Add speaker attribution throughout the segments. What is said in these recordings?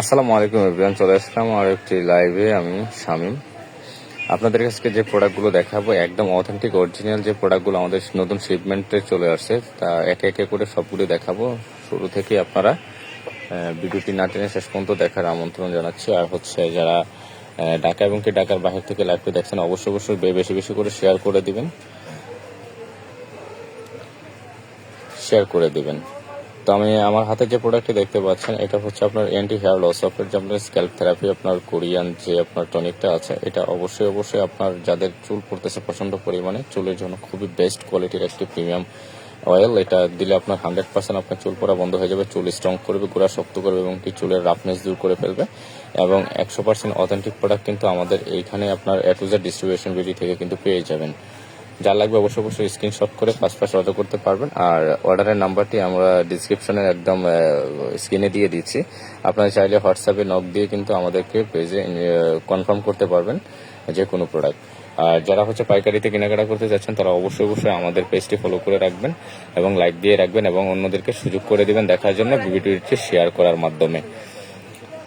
Speaker 1: আসসালামু আলাইকুম এভরিওয়ান চলে আসলাম আর একটি লাইভে আমি, শামিম। আপনাদের কাছে যে প্রোডাক্টগুলো দেখাবো, একদম অথেন্টিক অরিজিনাল যে প্রোডাক্টগুলো আমাদের নতুন শিপমেন্টে চলে আসছে, তা একে একে করে সবগুলো দেখাবো। শুরু থেকে আপনারা ভিডিওটি না টেনে শেষ পর্যন্ত দেখার আমন্ত্রণ জানাচ্ছি। আর হচ্ছে যারা ঢাকা এবং কি ঢাকার বাহির থেকে লাইভটি দেখছেন, অবশ্যই অবশ্যই বেশি বেশি করে শেয়ার করে দিবেন। শেয়ার করে দিবেন। তো আমি আমার হাতে যে প্রোডাক্টটি দেখতে পাচ্ছেন, এটা হচ্ছে আপনার অ্যান্টি হেয়ার লস অফের যে আপনার স্ক্যাল্প থেরাপি আপনার কোরিয়ান যে আপনার টনিকটা আছে, এটা অবশ্যই অবশ্যই আপনার যাদের চুল পড়তেছে প্রচণ্ড পরিমাণে, চুলের জন্য খুবই বেস্ট কোয়ালিটির একটি প্রিমিয়াম অয়েল এটা দিলে আপনার হান্ড্রেড পার্সেন্ট আপনার চুল পড়া বন্ধ হয়ে যাবে, চুল স্ট্রং করবে, গোড়া শক্ত করবে এবং কি চুলের রাফনেস দূর করে ফেলবে এবং একশো পার্সেন্ট অথেন্টিক প্রোডাক্ট কিন্তু আমাদের এইখানে আপনার এটুজার ডিস্ট্রিবিউশন বিডি থেকে কিন্তু পেয়ে যাবেন। যা লাগবে অবশ্যই অবশ্যই স্ক্রিনশট করে ফার্স্ট ফার্স্ট অর্ডার করতে পারবেন। আর অর্ডারের নাম্বারটি আমরা ডিসক্রিপশনে একদম স্ক্রিনে দিয়ে দিচ্ছি। আপনারা চাইলে হোয়াটসঅ্যাপে নক দিয়ে কিন্তু আমাদেরকে পেজে কনফার্ম করতে পারবেন যে কোনো প্রোডাক্ট আর যারা হচ্ছে পাইকারিতে কেনাকাটা করতে যাচ্ছেন, তারা অবশ্যই অবশ্যই আমাদের পেজটি ফলো করে রাখবেন এবং লাইক দিয়ে রাখবেন এবং অন্যদেরকে সুযোগ করে দিবেন দেখার জন্য, ভিডিওটি শেয়ার করার মাধ্যমে।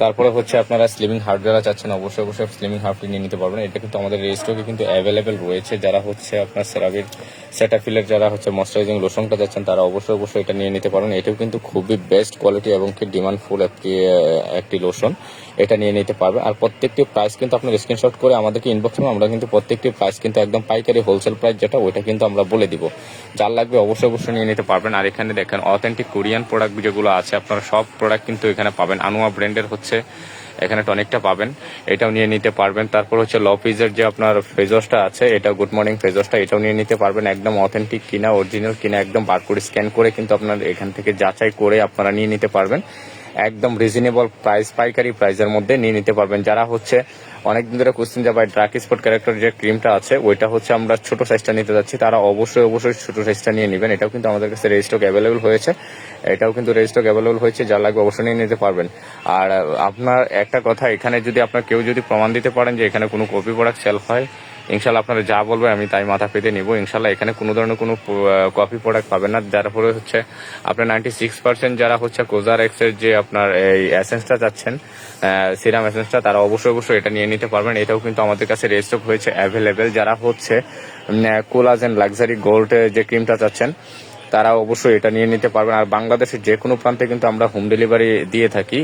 Speaker 1: তারপরে হচ্ছে আপনারা স্লিমিং হার্ট যারা চাচ্ছেন, অবশ্যই অবশ্যই স্লিমিং হার্ডটি নিয়ে নিতে পারবেন। এটা কিন্তু আমাদের রেজিস্টকে কিন্তু অ্যাভেলেবেল রয়েছে। যারা হচ্ছে আপনার সেরাবির সেটাফিলের যারা হচ্ছে ময়শ্চারাইজিং লোশনটা যাচ্ছেন তারা অবশ্যই অবশ্যই এটা নিয়ে নিতে পারবেন এটাও কিন্তু খুবই বেস্ট কোয়ালিটি এবং কি ডিমান্ডফুল একটি একটি লোশন এটা নিয়ে নিতে পারবেন আর প্রত্যেকটি প্রাইস কিন্তু আপনার স্ক্রিনশট করে আমাদেরকে ইনবক্স করুন। আমরা কিন্তু প্রত্যেকটি প্রাইস কিন্তু একদম পাইকারি হোলসেল প্রাইস যেটা, ওইটা কিন্তু আমরা বলে দিব। যার লাগবে অবশ্যই অবশ্যই নিয়ে নিতে পারবেন। আর এখানে দেখেন অথেন্টিক কোরিয়ান প্রোডাক্ট যেগুলো আছে, আপনারা সব প্রোডাক্ট কিন্তু এখানে পাবেন। আনুয়া ব্র্যান্ডের হচ্ছে, এখানে টনিকটা পাবেন। এটাও নিয়ে নিতে পারবেন। তারপর হচ্ছে লপিজের যে আপনার ফেজসটা আছে, এটা গুড মর্নিং ফেজসটা এটাও নিয়ে নিতে পারবেন। একদম অথেন্টিক কিনা অরিজিনাল কিনা, একদম বার বারকোড স্ক্যান করে কিন্তু আপনার এখান থেকে যাচাই করে আপনারা নিয়ে নিতে পারবেন। একদম রিজনেবল প্রাইস পাইকারি প্রাইসের মধ্যে নিয়ে নিতে পারবেন। যারা হচ্ছে অনেকদিন ধরে কোশ্চেন যে ভাই ড্রাক স্পট ক্যারেক্টার যে ক্রিমটা আছে, ওইটা হচ্ছে আমরা ছোট সাইজটা নিতে যাচ্ছি। তারা অবশ্যই অবশ্যই ছোট সাইজটা নিয়ে নেবেন। এটাও কিন্তু আমাদের কাছে রেজিস্টক অ্যাভেলেবল হয়েছে। এটাও কিন্তু রেজিস্টক অ্যাভেলেবল হয়েছে, যা লাগবে অবশ্যই নিয়ে নিতে পারবেন। আর আপনার একটা কথা, এখানে যদি আপনার কেউ যদি প্রমাণ দিতে পারেন যে এখানে কোনো কপি প্রোডাক্ট সেল হয় ইনশাল্লাহ আপনারা যা বলবে আমি তাই মাথা পেতে নিব। ইনশাল্লাহ এখানে কোনো ধরনের কোনো কপি প্রোডাক্ট পাবেন না। যার ফলে হচ্ছে আপনার নাইনটি সিক্স পার্সেন্ট যারা হচ্ছে কোজার এক্সের যে আপনার এই অ্যাসেন্সটা চাচ্ছেন সিরাম অ্যাসেন্সটা তারা অবশ্যই অবশ্যই এটা নিয়ে নিতে পারবেন। এটাও কিন্তু আমাদের কাছে রেজিস্টক হয়েছে অ্যাভেলেবেল যারা হচ্ছে কোলাজেন লাক্সারি গোল্ড যে ক্রিমটা চাচ্ছেন তারা অবশ্যই এটা নিয়ে নিতে পারবেন। আর বাংলাদেশের যে কোনো প্রান্তে কিন্তু আমরা হোম ডেলিভারি দিয়ে থাকি।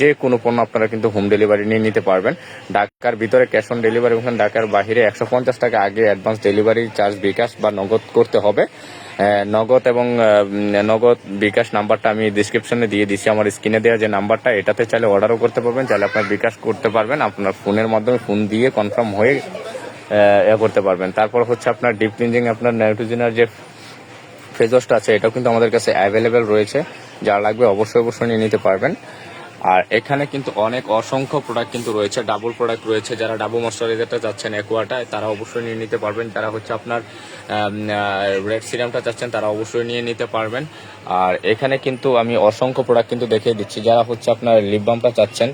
Speaker 1: যে কোনো পণ্য আপনারা কিন্তু হোম ডেলিভারি নিয়ে নিতে পারবেন। ঢাকার ভিতরে ক্যাশ অন ডেলিভারি এবং ঢাকার বাইরে একশো পঞ্চাশ টাকা আগে অ্যাডভান্স ডেলিভারি চার্জ বিকাশ বা নগদ করতে হবে। নগদ এবং নগদ বিকাশ নাম্বারটা আমি ডিসক্রিপশনে দিয়ে দিচ্ছি আমার স্ক্রিনে দেওয়া যে নাম্বারটা, এটাতে চাইলে অর্ডারও করতে পারবেন, চাইলে আপনার বিকাশ করতে পারবেন। আপনার ফোনের মাধ্যমে ফোন দিয়ে কনফার্ম হয়ে এ করতে পারবেন। তারপর হচ্ছে আপনার ডিপ ক্লিনজিং আপনার নাইট্রোজেনের যে ফেজসটা আছে, এটাও কিন্তু আমাদের কাছে অ্যাভেলেবেল রয়েছে। যা লাগবে অবশ্যই অবশ্যই নিয়ে নিতে পারবেন। আর এখানে কিন্তু অনেক অসংখ্য প্রোডাক্ট কিন্তু রয়েছে ডাবল প্রোডাক্ট রয়েছে। যারা ডাবল ময়শ্চারাইজারটা চাচ্ছেন অ্যাকোয়াটা তারা অবশ্যই নিয়ে নিতে পারবেন। যারা হচ্ছে আপনার রেড সিরামটা চাচ্ছেন, তারা অবশ্যই নিয়ে নিতে পারবেন। আর এখানে কিন্তু আমি অসংখ্য প্রোডাক্ট কিন্তু দেখিয়ে দিচ্ছি। যারা হচ্ছে আপনার লিপ বামটা চাচ্ছেন,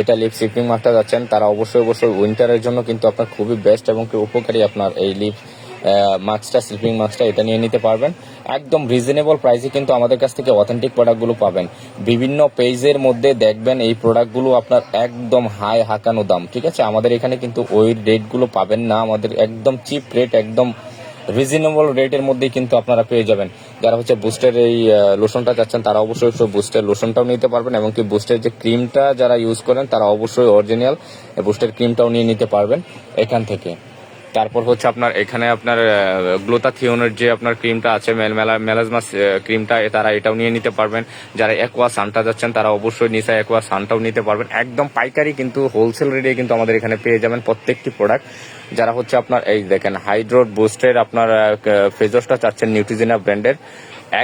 Speaker 1: এটা লিপ সিপিং মার্কটা চাচ্ছেন, তারা অবশ্যই অবশ্যই উইন্টারের জন্য কিন্তু আপনার খুবই বেস্ট এবং উপকারী আপনার এই লিপ মাস্কটা স্লিপিং মাস্কটা এটা নিয়ে নিতে পারবেন। একদম রিজনেবল প্রাইসে কিন্তু আমাদের কাছ থেকে অথেন্টিক প্রোডাক্টগুলো পাবেন। বিভিন্ন পেজের মধ্যে দেখবেন এই প্রোডাক্টগুলো আপনার একদম হাই হাঁকানো দাম, ঠিক আছে? আমাদের এখানে কিন্তু ওই রেটগুলো পাবেন না। আমাদের একদম চিপ রেট একদম রিজনেবল রেটের মধ্যেই কিন্তু আপনারা পেয়ে যাবেন। যারা হচ্ছে বুস্টের এই লোশনটা চাচ্ছেন, তারা অবশ্যই বুস্টের লোশনটাও নিতে পারবেন এবং কি বুস্টের যে ক্রিমটা যারা ইউজ করেন, তারা অবশ্যই অরিজিনাল বুস্টের ক্রিমটাও নিয়ে নিতে পারবেন এখান থেকে। তারপর হচ্ছে আপনার এখানে আপনার গ্লোতাথিওনের যে আপনার ক্রিমটা আছে মেলাজমাস ক্রিমটা তারা এটাও নিয়ে নিতে পারবেন। যারা একোয়া সানটা যাচ্ছেন, তারা অবশ্যই নিচে একোয়া সানটাও নিতে পারবেন। একদম পাইকারি কিন্তু হোলসেল রেটে কিন্তু আমাদের এখানে পেয়ে যাবেন প্রত্যেকটি প্রোডাক্ট যারা হচ্ছে আপনার, এই দেখেন হাইড্রোড বুস্টের আপনার ফেজসটা চাচ্ছেন নিউট্রিজেনা ব্র্যান্ডের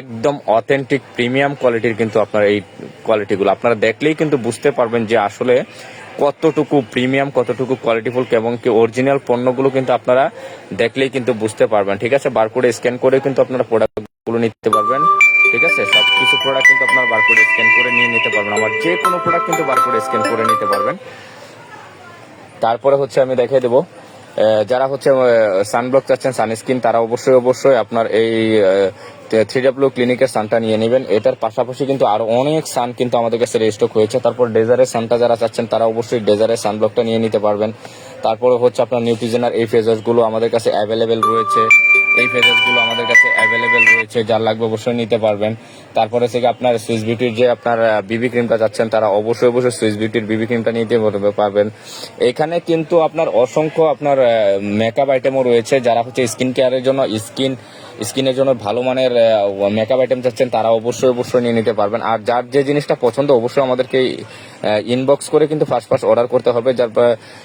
Speaker 1: একদম অথেন্টিক প্রিমিয়াম কোয়ালিটির কিন্তু আপনার এই কোয়ালিটিগুলো আপনারা দেখলেই কিন্তু বুঝতে পারবেন যে আসলে কতটুকু প্রিমিয়াম কতটুকু কোয়ালিটিফুল এবং কি অরিজিনাল পণ্যগুলো কিন্তু আপনারা দেখলেই কিন্তু বুঝতে পারবেন। ঠিক আছে? বারকোডে স্ক্যান করে কিন্তু আপনারা প্রোডাক্টগুলো নিতে পারবেন। ঠিক আছে? সব কিছু প্রোডাক্ট কিন্তু আপনার বারকোডে স্ক্যান করে নিয়ে নিতে পারবেন। আমার যে কোনো প্রোডাক্ট কিন্তু বারকোডে স্ক্যান করে নিতে পারবেন। তারপরে হচ্ছে আমি দেখিয়ে দেবো। যারা হচ্ছে সানব্লক চাচ্ছেন সানস্ক্রিন তারা অবশ্যই অবশ্যই আপনার এই থ্রি ডাব্লিউ ক্লিনিকের সানটা নিয়ে নেবেন। এটার পাশাপাশি কিন্তু আরও অনেক সান কিন্তু আমাদের কাছে রেস্টক হয়েছে। তারপর ডেজারের সানটা যারা চাচ্ছেন, তারা অবশ্যই ডেজারের সানব্লকটা নিয়ে নিতে পারবেন। তারপরে হচ্ছে আপনার নিউট্রিজেনার এই ফেজার্সগুলো আমাদের কাছে অ্যাভেলেবেল রয়েছে। এই ফেজার্সগুলো আমাদের কাছে অ্যাভেলেবেল রয়েছে। যার লাগবে অবশ্যই নিতে পারবেন। তারপরে থেকে আপনার সুইস বিউটির যে আপনার বিবি ক্রিমটা যাচ্ছেন, তারা অবশ্যই অবশ্যই সুইস বিউটির বিবি ক্রিমটা নিতে পারবেন। এখানে কিন্তু আপনার অসংখ্য আপনার মেকআপ আইটেমও রয়েছে। যারা হচ্ছে স্কিন কেয়ারের জন্য স্কিন স্কিনের জন্য ভালো মানের মেকআপ আইটেম চাচ্ছেন, তারা অবশ্যই অবশ্যই নিয়ে নিতে পারবেন। আর যার যে জিনিসটা পছন্দ, অবশ্যই আমাদেরকে ইনবক্স করে কিন্তু ফার্স্ট ফার্স্ট অর্ডার করতে হবে। যার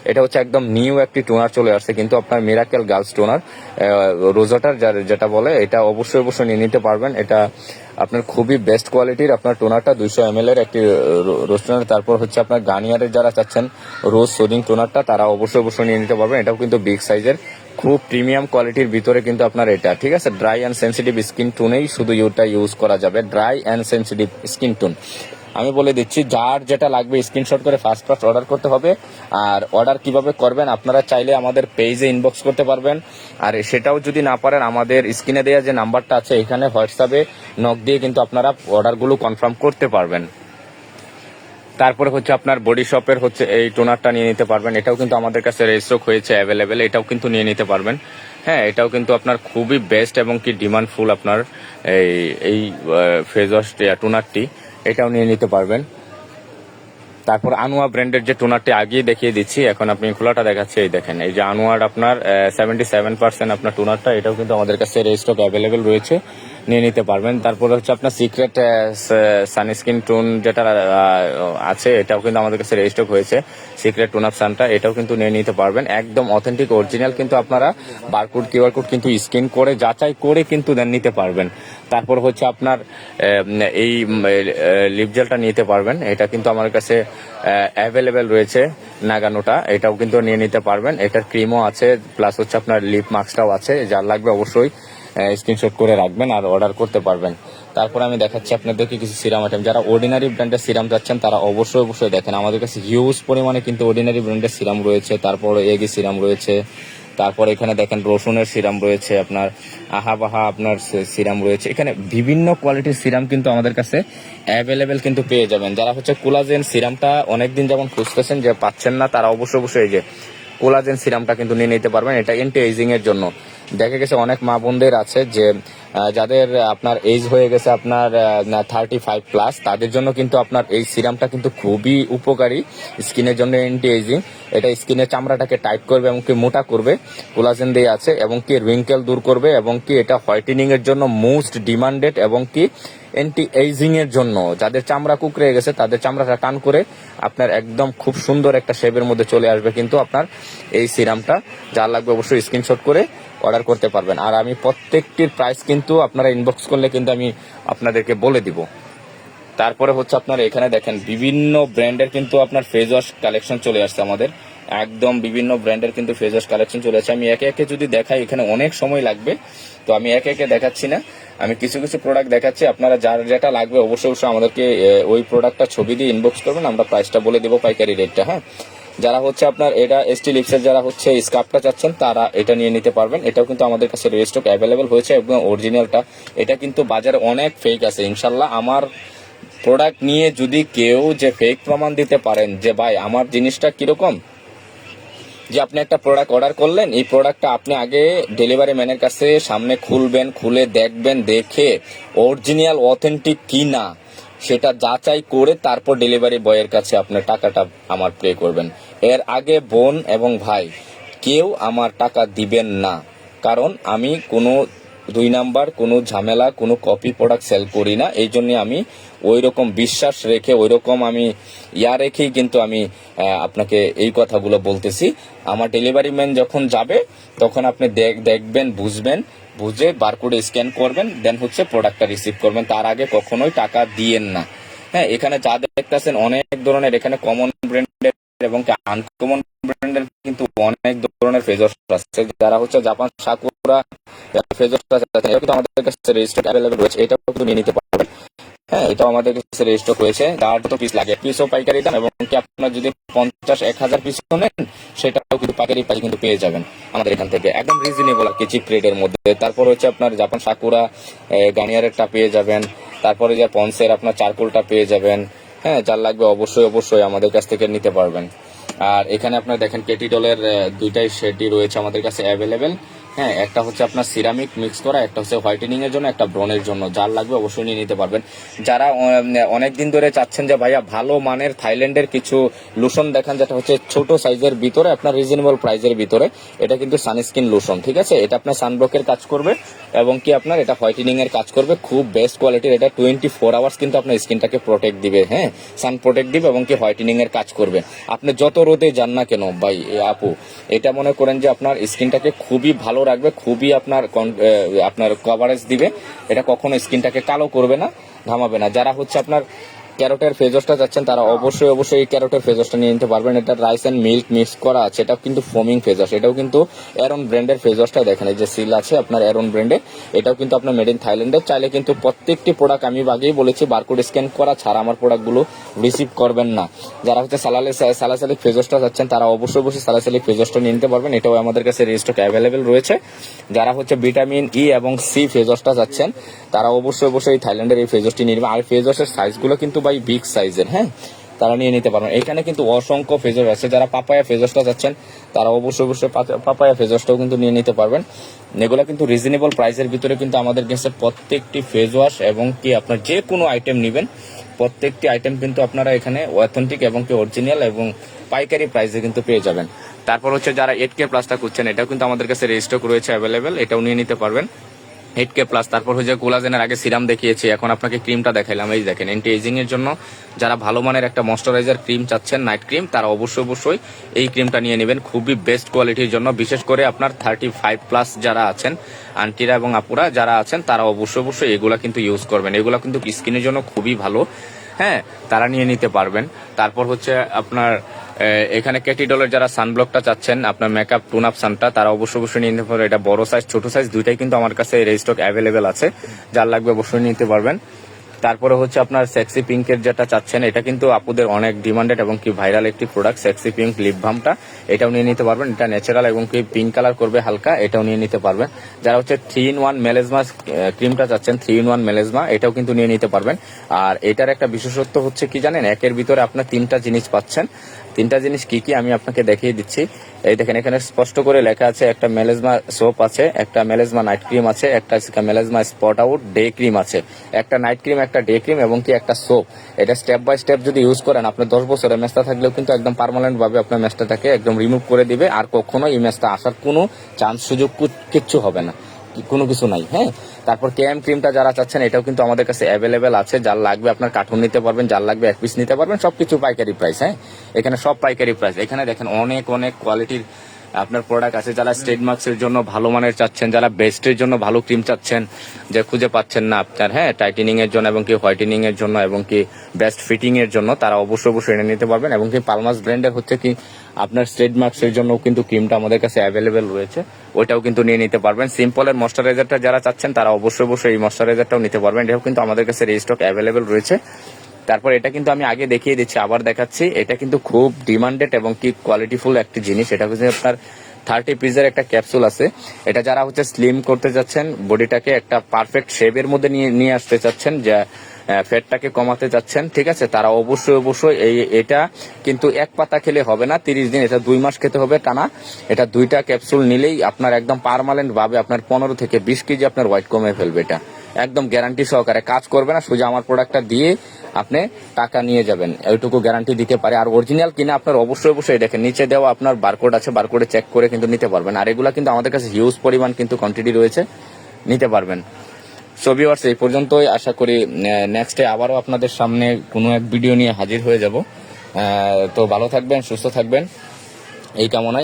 Speaker 1: এটা হচ্ছে একদম নিউ একটি টোনার চলে আসছে, কিন্তু আপনার মিরাকেল গার্লস টোনার রোজাটার যার, যেটা বলে, এটা অবশ্যই অবশ্যই নিয়ে নিতে পারবেন। এটা আপনার খুবই বেস্ট কোয়ালিটির আপনার টোনারটা দুইশো এম এর একটি রোজ টোনার তারপর হচ্ছে আপনার গার্নিয়ারের যারা চাচ্ছেন রোজ সোডিং টোনারটা, তারা অবশ্যই অবশ্যই নিয়ে নিতে পারবেন। এটাও কিন্তু বিগ সাইজের খুব প্রিমিয়াম কোয়ালিটির ভিতরে কিন্তু আপনার এটা, ঠিক আছে? ড্রাই অ্যান্ড সেন্সিটিভ স্কিন টোনেই শুধু ইউটা ইউজ করা যাবে। Dry and sensitive skin tone আমি বলে দিচ্ছি, যার যেটা লাগবে স্ক্রিনশট করে ফার্স্ট ফার্স্ট অর্ডার করতে হবে। আর অর্ডার কীভাবে করবেন আপনারা চাইলে আমাদের পেজে ইনবক্স করতে পারবেন। আর সেটাও যদি না পারেন, আমাদের স্ক্রিনে দেওয়া যে নাম্বারটা আছে, এখানে হোয়াটসঅ্যাপে নক দিয়ে কিন্তু আপনারা অর্ডারগুলো কনফার্ম করতে পারবেন। তারপরে হচ্ছে আপনার বডি শপের হচ্ছে এই টোনারটা নিয়ে নিতে পারবেন। এটাও কিন্তু আমাদের কাছে রেজিস্ট্রক হয়েছে অ্যাভেলেবেল এটাও কিন্তু নিয়ে নিতে পারবেন। হ্যাঁ এটাও কিন্তু আপনার খুবই বেস্ট এবং কি ডিমান্ডফুল আপনার এই এই ফেজ ওয়াশ টোনারটি এটাও নিয়ে নিতে পারবেন। তারপর আনোয়া ব্র্যান্ডের যে টোনারটি আগেই দেখিয়ে দিচ্ছি, এখন আপনি খোলাটা দেখাচ্ছি, এই দেখেন, এই যে আনোয়ার আপনার সেভেন্টি সেভেন পার্সেন্ট আপনার টোনারটা, এটাও কিন্তু আমাদের কাছে রেজিস্টক অ্যাভেলেবেল রয়েছে। নিয়ে নিতে পারবেন। তারপরে হচ্ছে আপনার সিক্রেট সানস্ক্রিন টোন যেটা আছে, এটাও কিন্তু আমাদের কাছে রেজিস্টক হয়েছে। সিক্রেট টোন আপ সানটা এটাও কিন্তু নিয়ে নিতে পারবেন। একদম অথেন্টিক অরিজিনাল কিন্তু আপনারা বারকোড কিউআর কোড কিন্তু স্ক্যান করে, যাচাই করে কিন্তু দেন নিতে পারবেন। তারপর হচ্ছে আপনার এই লিপ জেলটা নিতে পারবেন। এটা কিন্তু আমার কাছে অ্যাভেলেবেল রয়েছে নাগানোটা। এটাও কিন্তু নিয়ে নিতে পারবেন। এটার ক্রিমও আছে প্লাস হচ্ছে আপনার লিপ মাস্কটাও আছে। যার লাগবে অবশ্যই স্ক্রিনশট করে রাখবেন আর অর্ডার করতে পারবেন। তারপর আমি দেখাচ্ছি আপনাদেরকে কিছু সিরাম আইটেম যারা অর্ডিনারি ব্র্যান্ডের সিরাম যাচ্ছেন তারা অবশ্যই অবশ্যই দেখেন। আমাদের কাছে হিউজ পরিমাণে কিন্তু অর্ডিনারি ব্র্যান্ডের সিরাম রয়েছে। তারপর এগি সিরাম রয়েছে। তারপর এখানে দেখেন রসুনের সিরাম রয়েছে আপনার। আহা বাহা আপনার সিরাম রয়েছে। এখানে বিভিন্ন কোয়ালিটির সিরাম কিন্তু আমাদের কাছে অ্যাভেলেবেল কিন্তু পেয়ে যাবেন। যারা হচ্ছে কোলাজেন সিরামটা অনেকদিন যেমন খুঁজতেছেন যে পাচ্ছেন না, তারা অবশ্যই অবশ্যই এই যে কোলাজেন সিরামটা কিন্তু নিয়ে নিতে পারবেন। এটা এন্টি এজিং এর জন্য। দেখা গেছে অনেক মা বোনদের আছে যে যাদের আপনার এজ হয়ে গেছে আপনার থার্টি ফাইভ প্লাস তাদের জন্য কিন্তু আপনার এই সিরামটা কিন্তু খুবই উপকারী। স্কিনের জন্য এন্টি এজিং এটা স্কিনের চামড়াটাকে টাইট করবে এবং কি মোটা করবে, কোলাজেন দিয়ে আছে এবং কি রিঙ্কেল দূর করবে এবং কি এটা হোয়াইটেনিং এর জন্য মোস্ট ডিমান্ডেড এবং কি অ্যান্টি এইজিং এর জন্য, যাদের চামড়া কুকড়ে গেছে, তাদের চামড়াটা টান করে আপনার একদম খুব সুন্দর একটা শেপের মধ্যে চলে আসবে কিন্তু আপনার এই সিরামটা। যা লাগবে অবশ্যই স্ক্রিনশট করে অর্ডার করতে পারবেন। আর আমি প্রত্যেকটির প্রাইস কিন্তু আপনারা ইনবক্স করলে কিন্তু আমি আপনাদেরকে বলে দিব। তারপরে হচ্ছে আপনার এখানে দেখেন, বিভিন্ন ব্র্যান্ডের কিন্তু আপনার ফেস ওয়াশ কালেকশন চলে আসছে আমাদের। একদম বিভিন্ন ব্র্যান্ডের কিন্তু ফেস ওয়াশ কালেকশন চলে আসছে আমি একে একে যদি দেখাই, এখানে অনেক সময় লাগবে। তো আমি একে একে দেখাচ্ছি না। আমি কিছু কিছু প্রোডাক্ট দেখাচ্ছি। আপনারা যার যেটা লাগবে অবশ্যই অবশ্যই আমাদেরকে ওই প্রোডাক্টটা ছবি দিয়ে ইনবক্স করবেন। আমরা প্রাইসটা বলে দেবো পাইকারি রেটটা হ্যাঁ? যারা হচ্ছে আপনার, এটা এসটি লিপসের যারা হচ্ছে স্কার্ফটা চাচ্ছেন, তারা এটা নিয়ে নিতে পারবেন। এটাও কিন্তু আমাদের কাছে রেজিস্টক অ্যাভেলেবেল হয়েছে এবং অরিজিনালটা এটা কিন্তু বাজারে অনেক ফেক আছে ইনশাল্লাহ আমার প্রোডাক্ট নিয়ে যদি কেউ যে ফেক প্রমাণ দিতে পারেন যে, ভাই, আমার জিনিসটা কীরকম? যে আপনি একটা প্রোডাক্ট অর্ডার করলেন, এই প্রোডাক্টটা আপনি আগে ডেলিভারি ম্যানের কাছে সামনে খুলবেন, খুলে দেখবেন, দেখে অরিজিনাল অথেন্টিক কি না সেটা যাচাই করে তারপর ডেলিভারি বয়ের কাছে আপনার টাকাটা আমার পে করবেন। এর আগে বোন এবং ভাই, কেউ আমার টাকা দিবেন না। কারণ আমি কোনো দুই নাম্বার, কোনো ঝামেলা, কোনো কপি প্রোডাক্ট সেল করি না। এই জন্য আমি ওই রকম বিশ্বাস রেখে ওই রকম আমি ইয়া রেখেই কিন্তু আমি আপনাকে এই কথাগুলো বলতেছি। আমার ডেলিভারি ম্যান যখন যাবে, তখন আপনি দেখ- দেখবেন, বুঝবেন, বুঝে বারকোডে স্ক্যান করবেন দেন হচ্ছে প্রোডাক্টটা রিসিভ করবেন। তার আগে কখনোই টাকা দিয়েন না। হ্যাঁ এখানে যা দেখতেছেন, অনেক ধরনের এখানে কমন ব্র্যান্ডের এবং আনকমন ব্র্যান্ডের কিন্তু অনেক ধরনের ফেজ আছে। যারা হচ্ছে জাপান সাকুরা ফেজ কিন্তু আমাদের কাছে রেজিস্টার্ড অ্যাভেলেবল রয়েছে। এটাও কিন্তু নিয়ে নিতে পারবেন। হ্যাঁ এটাও আমাদের কাছে রেজিস্টক হয়েছে। যার তো পিস লাগে। পিসও পাইকারি দাম, এবং কি আপনার যদি পঞ্চাশ, এক হাজার পিস নেন, সেটাও কিন্তু পাইকারি প্রাইস কিন্তু পেয়ে যাবেন আমাদের এখান থেকে। একদম রিজনেবল আর কি চিপ রেটের মধ্যে। তারপর হচ্ছে আপনার জাপান সাকুরা গানিয়ারেরটা পেয়ে যাবেন। তারপরে যে পন্সের আপনার চারকোলটা পেয়ে যাবেন। হ্যাঁ যার লাগবে অবশ্যই অবশ্যই আমাদের কাছ থেকে নিতে পারবেন। আর এখানে আপনার দেখেন কেটিডলের দুইটাই শেডই রয়েছে আমাদের কাছে অ্যাভেলেবেল হ্যাঁ একটা হচ্ছে আপনার সিরামিক মিক্স করা, একটা হচ্ছে হোয়াইটেনিং এর জন্য, একটা ব্রনের জন্য। যার লাগবে অবশ্যই নিয়ে নিতে পারবেন। যারা অনেক দিন ধরে চাচ্ছেন যে, ভাইয়া, ভালো মানের থাইল্যান্ডের কিছু লোশন দেখান, যেটা হচ্ছে ছোট সাইজের ভিতরে, আপনার রিজনেবল প্রাইজের ভিতরে, এটা কিন্তু সানস্ক্রিন লোশন ঠিক আছে? এটা আপনার সানব্লকের কাজ করবে এবং কি আপনার এটা হোয়াইটেনিং এর কাজ করবে, খুব বেস্ট কোয়ালিটির এটা টোয়েন্টি ফোর আওয়ার্স কিন্তু আপনার স্কিনটাকে প্রোটেক্ট দিবে হ্যাঁ? সান প্রোটেক্ট দিবে এবং কি হোয়াইটেনিং এর কাজ করবে। আপনি যত রোদে যান না কেন, ভাই আপু, এটা মনে করেন যে, আপনার স্কিনটাকে খুবই ভালো রাখবে, খুবই আপনার আপনার কভারেজ দিবে। এটা কখনো স্কিনটাকে কালো করবে না, ঘামাবে না। যারা হচ্ছে আপনার ক্যারোটের ফেজসটা চাচ্ছেন তারা অবশ্যই অবশ্যই এই ক্যারোটের ফেজসটা নিয়ে নিতে পারবেন। এটা রাইস এন্ড মিল্ক মিক্স করা আছে এটাও কিন্তু ফোমিং ফেজস। এটাও কিন্তু অ্যারন ব্র্যান্ডের ফেজসটা দেখেন এই যে সিল আছে আপনার অ্যারন ব্র্যান্ডে এটাও কিন্তু আপনার মেড ইন থাইল্যান্ডের চাইলে কিন্তু প্রত্যেকটি প্রোডাক্ট আমি আগেই বলেছি বারকোড স্ক্যান করা ছাড়া আমার প্রোডাক্টগুলো রিসিভ করবেন না। যারা হচ্ছে সালালে সালাসালিক ফেজসটা চাচ্ছেন তারা অবশ্যই অবশ্যই সালাসালিক ফেজসটা নিয়ে নিতে পারবেন। এটাও আমাদের কাছে রেজিস্টক অ্যাভেলেবেল রয়েছে। যারা হচ্ছে ভিটামিন ই এবং সি ফেজসটা চাচ্ছেন তারা অবশ্যই অবশ্যই থাইল্যান্ডের এই ফেজসটি নিয়ে নেবেন। আর ফেজসের সাইজগুলো কিন্তু ভাই বিগ সাইজের হ্যাঁ? তারা নিয়ে নিতে পারবেন। এখানে কিন্তু অসংখ্য ফেজস আছে। যারা পাপায়া ফেজসটা যাচ্ছেন, তারা অবশ্যই অবশ্যই পাপায়া ফেজসটাও কিন্তু নিয়ে নিতে পারবেন। এগুলো কিন্তু রিজনেবল প্রাইসের ভিতরে কিন্তু আমাদের কাছে প্রত্যেকটি ফেস ওয়াশ এবং কি আপনার যে কোনো আইটেম নেবেন, প্রত্যেকটি আইটেম কিন্তু আপনারা এখানে অথেন্টিক এবং কি অরিজিনাল এবং পাইকারি প্রাইসে কিন্তু পেয়ে যাবেন। তারপর হচ্ছে যারা এইট কে প্লাসটা করছেন এটাও কিন্তু আমাদের কাছে রেজিস্টার রয়েছে অ্যাভেলেবেল এটাও নিয়ে নিতে পারবেন। এইট কে প্লাস তারপর হচ্ছে কোলাজেনের আগে সিরাম দেখিয়েছি, এখন আপনাকে ক্রিমটা দেখাইলাম, এই দেখেন এন্টি এজিং এর জন্য যারা ভালো মানের একটা ময়শ্চারাইজার ক্রিম চাচ্ছেন নাইট ক্রিম তারা অবশ্যই অবশ্যই এই ক্রিমটা নিয়ে নেবেন, খুবই বেস্ট কোয়ালিটির জন্য, বিশেষ করে আপনার থার্টি ফাইভ প্লাস যারা আছেন আন্টিরা এবং আপুরা যারা আছেন, তারা অবশ্যই অবশ্যই এগুলা কিন্তু ইউজ করবেন। এগুলা কিন্তু স্কিনের জন্য খুবই ভালো। হ্যাঁ তারা নিয়ে নিতে পারবেন। তারপর হচ্ছে আপনার এখানে ক্যাটিডলের যারা সানব্লকটা চাচ্ছেন, আপনার মেকআপ টুন আপ সানটা তারা অবশ্যই অবশ্যই নিয়ে নিতে পারবেন। এটা বড় সাইজ ছোট সাইজ দুইটাই কিন্তু আমার কাছে রেজিস্টক অ্যাভেলেবেল আছে। যার লাগবে অবশ্যই নিতে পারবেন। তারপরে হচ্ছে আপনার সেক্সি পিঙ্কের যেটা চাচ্ছেন, এটা কিন্তু আপুদের অনেক ডিমান্ডেড এবং কি ভাইরাল একটি প্রোডাক্ট সেক্সি পিঙ্ক লিপ বামটা এটাও নিয়ে নিতে পারবেন। এটা ন্যাচারাল এবং কি পিঙ্ক কালার করবে হালকা, এটাও নিয়ে নিতে পারবেন। যারা হচ্ছে থ্রি ইন ওয়ান মেলেজমা ক্রিমটা চাচ্ছেন থ্রি ইন ওয়ান মেলেজমা এটাও কিন্তু নিয়ে নিতে পারবেন। আর এটার একটা বিশেষত্ব হচ্ছে কি জানেন, একের ভিতরে আপনার তিনটা জিনিস পাচ্ছেন। তিনটা জিনিস কি কি আমি আপনাকে দেখিয়ে দিচ্ছি। এই দেখেন, এখানে স্পষ্ট করে লেখা আছে, একটা মেলেজমা সোপ আছে, একটা মেলেজমা নাইট ক্রিম আছে, একটা melasma spot out day cream আছে। একটা নাইট ক্রিম, একটা ডে ক্রিম এবং কি একটা সোপ। এটা স্টেপ বাই স্টেপ যদি ইউজ করেন, আপনার দশ বছরের মেস্তা থাকলেও কিন্তু একদম পার্মানেন্ট ভাবে আপনার মেস্তাটাকে একদম রিমুভ করে দিবে। আর কখনো এই মেস্তা আসার কোনো চান্স সুযোগ কিচ্ছু হবে না। কোনো কিছু নাই হ্যাঁ? তারপর কেএম ক্রিমটা যারা চাচ্ছেন, এটাও কিন্তু আমাদের কাছে অ্যাভেলেবেল আছে। যার লাগবে আপনার কার্টুন নিতে পারবেন, যার লাগবে এক পিস নিতে পারবেন সব কিছু পাইকারি প্রাইস হ্যাঁ? এখানে সব পাইকারি প্রাইস এখানে দেখেন অনেক অনেক কোয়ালিটির আপনার প্রোডাক্ট আছে। যারা স্টেট মার্কসের জন্য ভালো মানের চাচ্ছেন, যারা বেস্টের জন্য ভালো ক্রিম চাচ্ছেন, যে খুঁজে পাচ্ছেন না আপনার হ্যাঁ? টাইটেনিং এর জন্য এবং কি হোয়াইটেনিং এর জন্য এবং কি বেস্ট ফিটিং এর জন্য, তারা অবশ্যই অবশ্যই এনে নিতে পারবেন। এবং কি পালমাস ব্র্যান্ডের হচ্ছে কি আপনার স্টেট মার্কসের জন্য কিন্তু ক্রিমটা আমাদের কাছে অ্যাভেলেবেল রয়েছে। ওইটাও কিন্তু নিয়ে নিতে পারবেন। সিম্পলের ময়শ্চারাইজারটা যারা চাচ্ছেন, তারা অবশ্যই অবশ্যই এই ময়শ্চারাইজারটাও নিতে পারবেন। এটাও কিন্তু আমাদের কাছে রেজিস্টক অ্যাভেলেবেল রয়েছে। তারপর এটা কিন্তু আমি আগে দেখিয়ে দিচ্ছি, আবার দেখাচ্ছি। এটা কিন্তু খুব ডিমান্ডেড এবং কি কোয়ালিটিফুল একটি জিনিস। এটা হচ্ছে আপনার থার্টি পিসের একটা ক্যাপসুল আছে। এটা যারা হচ্ছে স্লিম করতে চাচ্ছেন বডিটাকে একটা পারফেক্ট শেপের মধ্যে নিয়ে নিয়ে আসতে চাচ্ছেন, যা ফ্যাটটাকে কমাতে চাচ্ছেন ঠিক আছে? তারা অবশ্যই অবশ্যই এই, এটা কিন্তু এক পাতা খেলে হবে না, তিরিশ দিন, এটা দুই মাস খেতে হবে টানা। এটা দুইটা ক্যাপসুল নিলেই আপনার একদম পারমানেন্ট ভাবে আপনার পনেরো থেকে বিশ কেজি আপনার ওয়াইট কমে ফেলবে এটা। একদম গ্যারান্টি সহকারে কাজ করবে না, সোজা আমার প্রোডাক্টটা দিয়ে আপনি টাকা নিয়ে যাবেন। এইটুকু গ্যারান্টি দিতে পারে। আর অরিজিনাল কিনে আপনার অবশ্যই অবশ্যই দেখেন, নিচে দেওয়া আপনার বারকোড আছে বারকোডে চেক করে কিন্তু নিতে পারবেন। আর এগুলা কিন্তু আমাদের কাছে হিউজ পরিমাণ কিন্তু কোয়ান্টিটি রয়েছে, নিতে পারবেন। সো এই পর্যন্তই। আশা করি নেক্সটে আবারও আপনাদের সামনে কোনো এক ভিডিও নিয়ে হাজির হয়ে যাব। তো ভালো থাকবেন, সুস্থ থাকবেন। এই কামনায়